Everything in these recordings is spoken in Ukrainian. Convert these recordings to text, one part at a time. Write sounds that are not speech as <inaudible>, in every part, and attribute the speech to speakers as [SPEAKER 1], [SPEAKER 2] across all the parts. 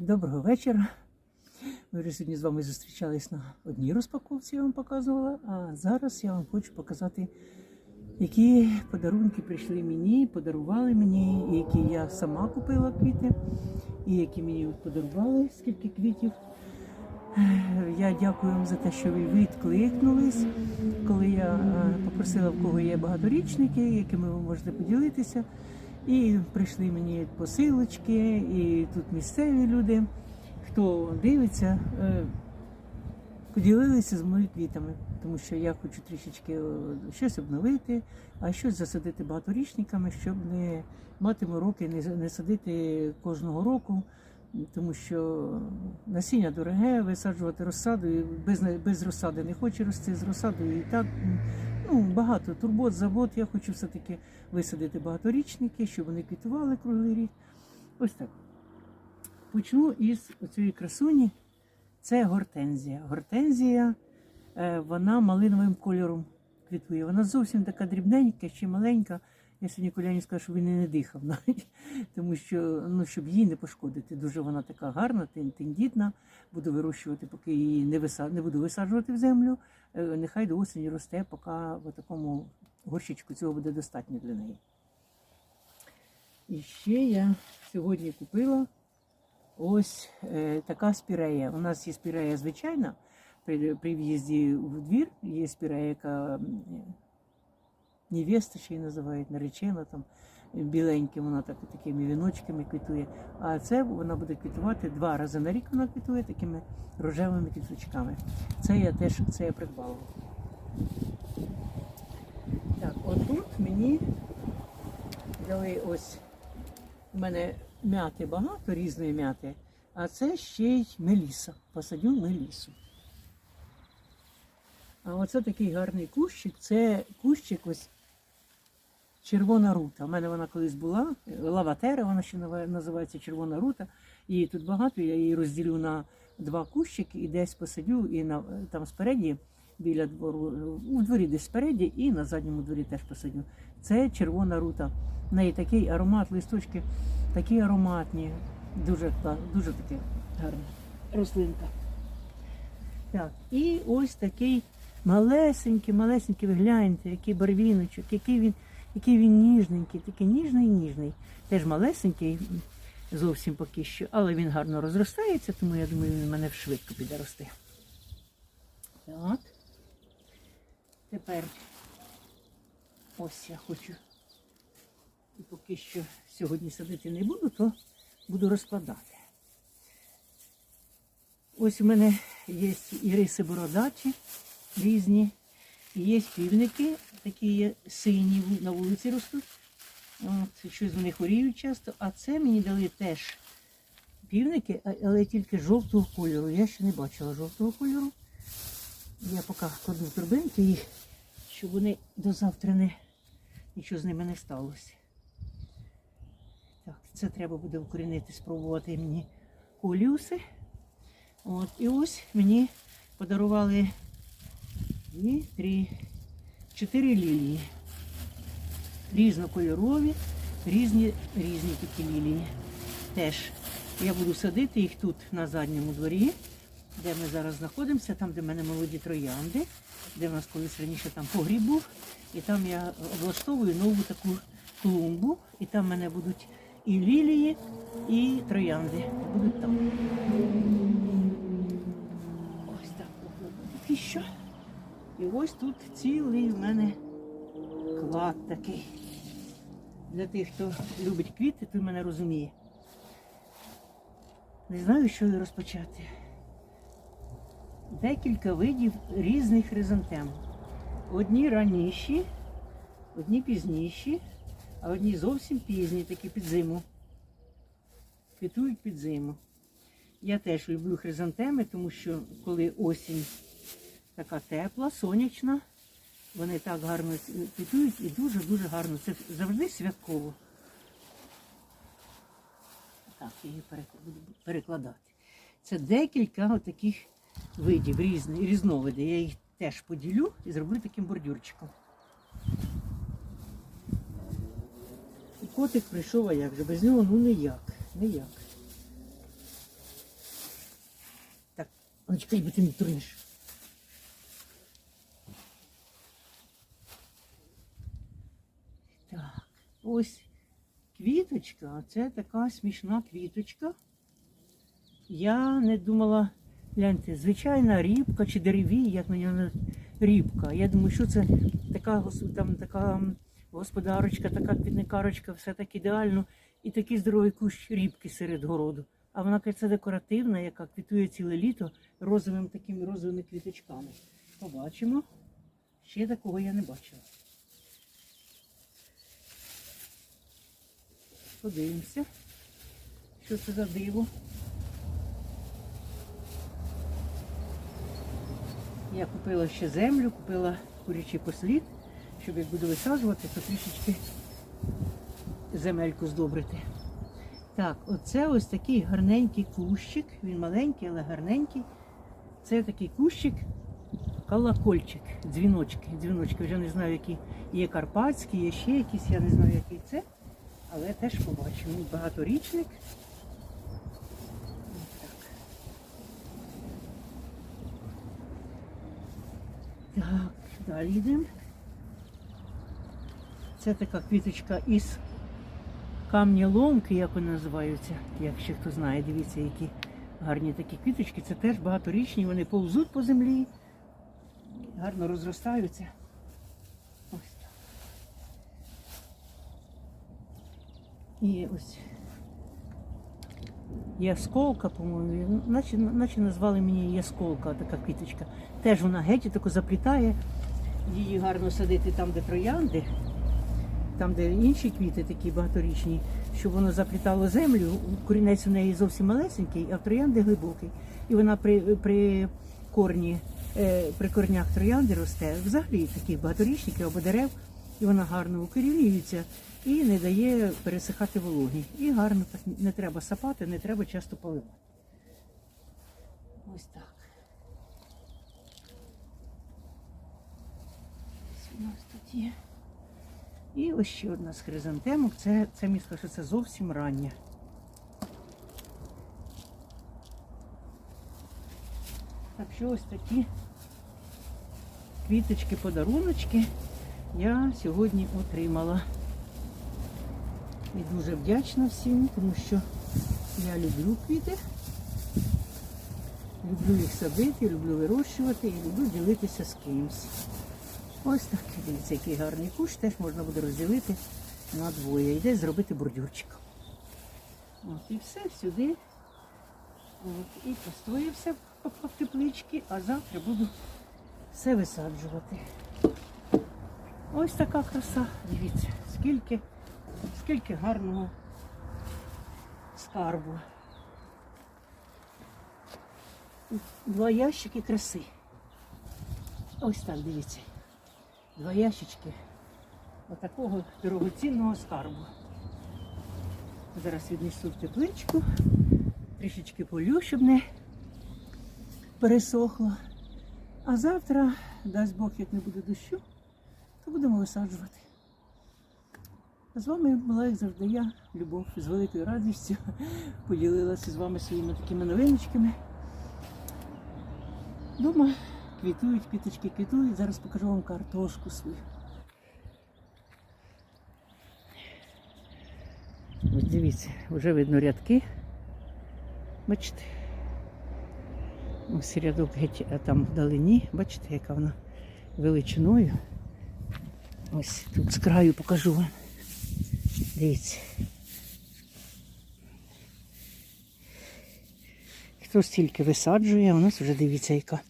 [SPEAKER 1] Доброго вечора. Ми вже сьогодні з вами зустрічались на одній розпаковці, я вам показувала. А зараз я вам хочу показати, які подарунки прийшли мені, подарували мені, які я сама купила квіти, і які мені подарували, скільки квітів. Я дякую вам за те, що ви відкликнулись, коли я е, попросила, в кого є багаторічники, якими ви можете поділитися. І прийшли мені посилочки, і тут місцеві люди, хто дивиться, е, поділилися з моїми квітами, тому що я хочу трішечки е, щось обновити, а щось засадити багаторічниками, щоб не мати мороки, не, садити кожного року, тому що насіння дороге, висаджувати розсаду, без, без розсади не хоче рости з розсадою. І так ну, багато турбот, забот. Я хочу все-таки висадити багаторічники, щоб вони квітували круглий рік. Ось так. Почну із цієї красуні. Це гортензія. Гортензія, е, вона малиновим кольором квітує. Вона зовсім така дрібненька, ще маленька. Я сьогодні Коляні сказав, щоб він і не дихав навіть, <laughs> тому що ну, щоб її не пошкодити. Дуже вона така гарна, тен- тендітна. Буду вирощувати, поки її не, виса... не буду висаджувати в землю. Е, Нехай до осені росте, поки в такому горщичку цього буде достатньо для неї. І ще я сьогодні купила ось е, така спірея. У нас є спірея звичайна. При, при в'їзді в двір є спірея, яка невеста ще її називають, наречена там. Біленьке, вона так, такими віночками квітує. А це вона буде квітувати два рази на рік вона квітує такими рожевими квіточками. Це я теж це я придбала. Так, отут мені дали ось у мене м'яти багато, різної м'яти, а це ще й меліса. Посадю мелісу. А оце такий гарний кущик. Це кущик ось червона рута. У мене вона колись була, лаватера, вона ще називається червона рута. Її тут багато, я її розділю на два кущики і десь посадю, і на, там спереді, біля двору, у дворі десь спереді, і на задньому дворі теж посадю. Це червона рута. В неї такий аромат, листочки такі ароматні. Дуже, дуже таке гарна рослинка. Так, і ось такий малесенький, малесенький, ви гляньте, який барвіночок, який він, який він ніжненький, такий ніжний, ніжний. Теж малесенький, зовсім поки що, але він гарно розростається, тому я думаю, він в мене швидко піде рости. Так. Тепер ось я хочу. І поки що сьогодні садити не буду, то буду розкладати. Ось у мене є іриси бородачі різні. Є півники, такі є сині на вулиці ростуть. От, щось вони хворіють часто. А це мені дали теж півники, але тільки жовтого кольору. Я ще не бачила жовтого кольору. Я поки кладу турбинки їх, щоб вони до завтра не нічого з ними не сталося. Так, це треба буде укорінити, спробувати мені коліуси. От, і ось мені подарували дві, три, чотири лілії. Різнокольорові, різні, різні такі лілії. Теж я буду садити їх тут на задньому дворі, де ми зараз знаходимося, там, де в мене молоді троянди, де в нас колись раніше там погріб був. І там я облаштовую нову таку клумбу, і там в мене будуть і лілії, і троянди. Будуть там. Ось так. Поки що. І ось тут цілий в мене клад такий. Для тих, хто любить квіти, той мене розуміє. Не знаю, що і розпочати. Декілька видів різних хризантем. Одні раніші, одні пізніші, а одні зовсім пізні, такі під зиму. Квітують під зиму. Я теж люблю хризантеми, тому що коли осінь така тепла, сонячна, вони так гарно квітують і дуже-дуже гарно. Це завжди святково. Так, її перекладати. Це декілька таких видів, різні, різновиди. Я їх теж поділю і зроблю таким бордюрчиком. І котик прийшов, а як же? Без нього ну ніяк. Ніяк. А чекай, бо ти не турнеш. Так, ось квіточка, це така смішна квіточка. Я не думала, гляньте, звичайна рібка чи деревій, як на нього рібка. Я думаю, що це така, там, така господарочка, така квітникарочка, все так ідеально. І такий здоровий кущ рібки серед городу. А вона каже, це декоративна, яка квітує ціле літо розовими такими розовими квіточками. Побачимо. Ще такого я не бачила. Подивимося, що це за диво. Я купила ще землю, купила курячий послід, щоб як буду висаджувати, то трішечки земельку здобрити. Так, оце ось такий гарненький кущик. Він маленький, але гарненький. Це такий кущик, колокольчик, дзвіночки. Дзвіночки, вже не знаю, які є карпатські, є ще якісь, я не знаю, який це. Але теж побачимо. Багаторічник. Так. Далі йдемо. Це така квіточка із камня ломки, як вони називаються. Як ще хто знає, дивіться, які гарні такі квіточки. Це теж багаторічні, вони повзуть по землі, гарно розростаються. Ось так. І ось ясколка, по-моєму, наче, наче назвали мені ясколка, така квіточка. Теж вона геть таку заплітає. Її гарно садити там, де троянди, там, де інші квіти такі багаторічні, щоб воно заплітало землю. Корінець у неї зовсім малесенький, а в троянди глибокий. І вона при, при корні, е, при корнях троянди росте. Взагалі таких багаторічників або дерев, і вона гарно укорінюється і не дає пересихати вологі. І гарно так не треба сапати, не треба часто поливати. Ось так. Ось у нас тут є. І ось ще одна з хризантемок. Це, це сказали, що це зовсім рання. Так що ось такі квіточки, подаруночки я сьогодні отримала. І дуже вдячна всім, тому що я люблю квіти. Люблю їх садити, люблю вирощувати і люблю ділитися з кимось. Ось так, дивіться, який гарний кущ, теж можна буде розділити на двоє. І десь зробити бордюрчик. От, і все сюди. От, і постоє все в тепличці, а завтра буду все висаджувати. Ось така краса. Дивіться, скільки, скільки гарного скарбу. Два ящики краси. Ось так, дивіться. Два ящички отакого дорогоцінного скарбу. Зараз віднесу в тепличку, трішечки полю, щоб не пересохло. А завтра, дасть Бог, як не буде дощу, то будемо висаджувати. З вами була, як завжди, я, Любов, з великою радістю <laughs> поділилася з вами своїми такими новиночками. Дома квітують, квіточки квітують. Зараз покажу вам картошку свою. Ось дивіться, вже видно рядки. Бачите? Ось рядок геть там вдалині. Бачите, яка вона величиною. Ось тут з краю покажу вам. Дивіться. Хто стільки висаджує, у нас вже дивіться, яка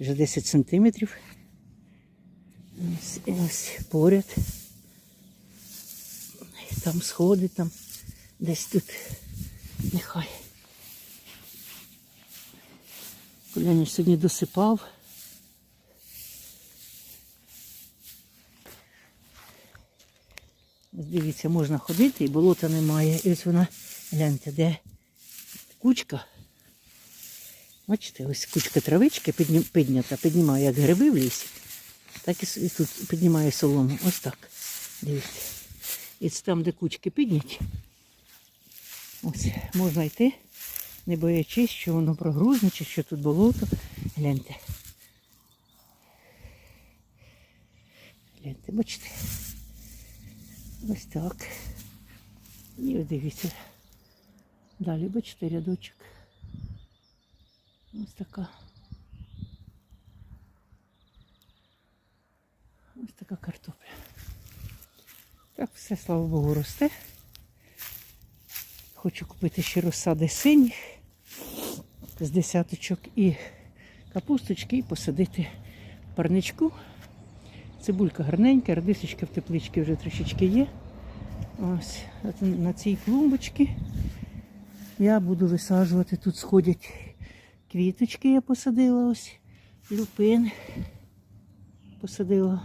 [SPEAKER 1] вже 10 сантиметрів. Ось, ось поряд. Там сходи, там десь тут нехай. Коляніч сьогодні досипав. Ось дивіться, можна ходити і болота немає. І ось вона, гляньте, де кучка. Бачите, ось кучка травички піднята, піднімає як гриби в лісі, так і тут піднімає солому. Ось так. Дивіться. І це там, де кучки підняті. Ось можна йти не боячись, що воно прогрузне, чи що тут болото. Гляньте. Гляньте, бачите. Ось так. І ось дивіться. Далі, бачите, рядочок. Ось така. Ось така картопля. Так, все, слава Богу, росте. Хочу купити ще розсади синіх з десяточок і капусточки і посадити парничку. Цибулька гарненька, радисочка в тепличці вже трішечки є. Ось на цій клумбочці я буду висаджувати. Тут сходять квіточки, я посадила ось, люпин посадила.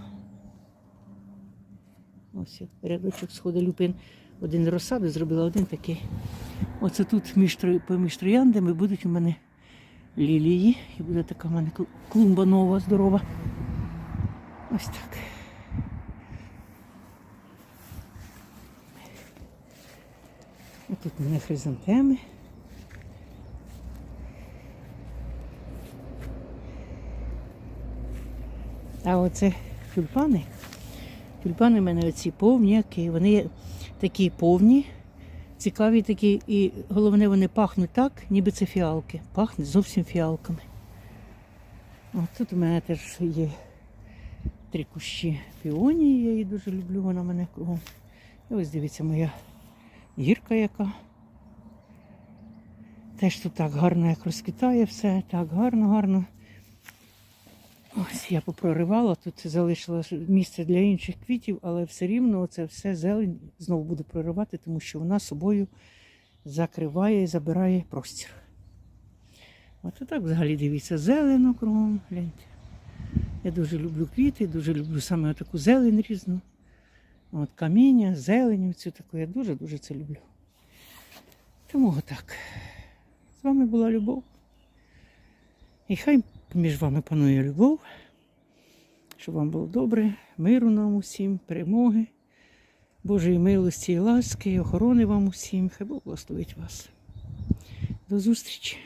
[SPEAKER 1] Ось рядочок сходить люпин. Один розсаду зробила, один такий. Оце тут між, поміж трояндами будуть у мене лілії. І буде така в мене клумба нова, здорова. Ось так. А тут у мене хризантеми. А оце тюльпани. Тюльпани в мене оці повняки. Вони такі повні, цікаві такі, і головне, вони пахнуть так, ніби це фіалки. Пахне зовсім фіалками. От тут у мене теж є три кущі піонії, я її дуже люблю, вона мене кругом. І ось дивіться моя гірка яка. Теж тут так гарно як розквітає все, так гарно, гарно. Ось я попроривала, тут залишилось місце для інших квітів, але все рівно це все зелень знову буду проривати, тому що вона собою закриває і забирає простір. От так взагалі дивіться, зелено кругом, гляньте. Я дуже люблю квіти, дуже люблю саме таку зелень різну. От каміння, зелень, цю таку, я дуже-дуже це люблю. Тому отак. З вами була любов. І хай між вами панує любов, щоб вам було добре, миру нам усім, перемоги, Божої милості і ласки, і охорони вам усім. Хай Бог благословить вас. До зустрічі!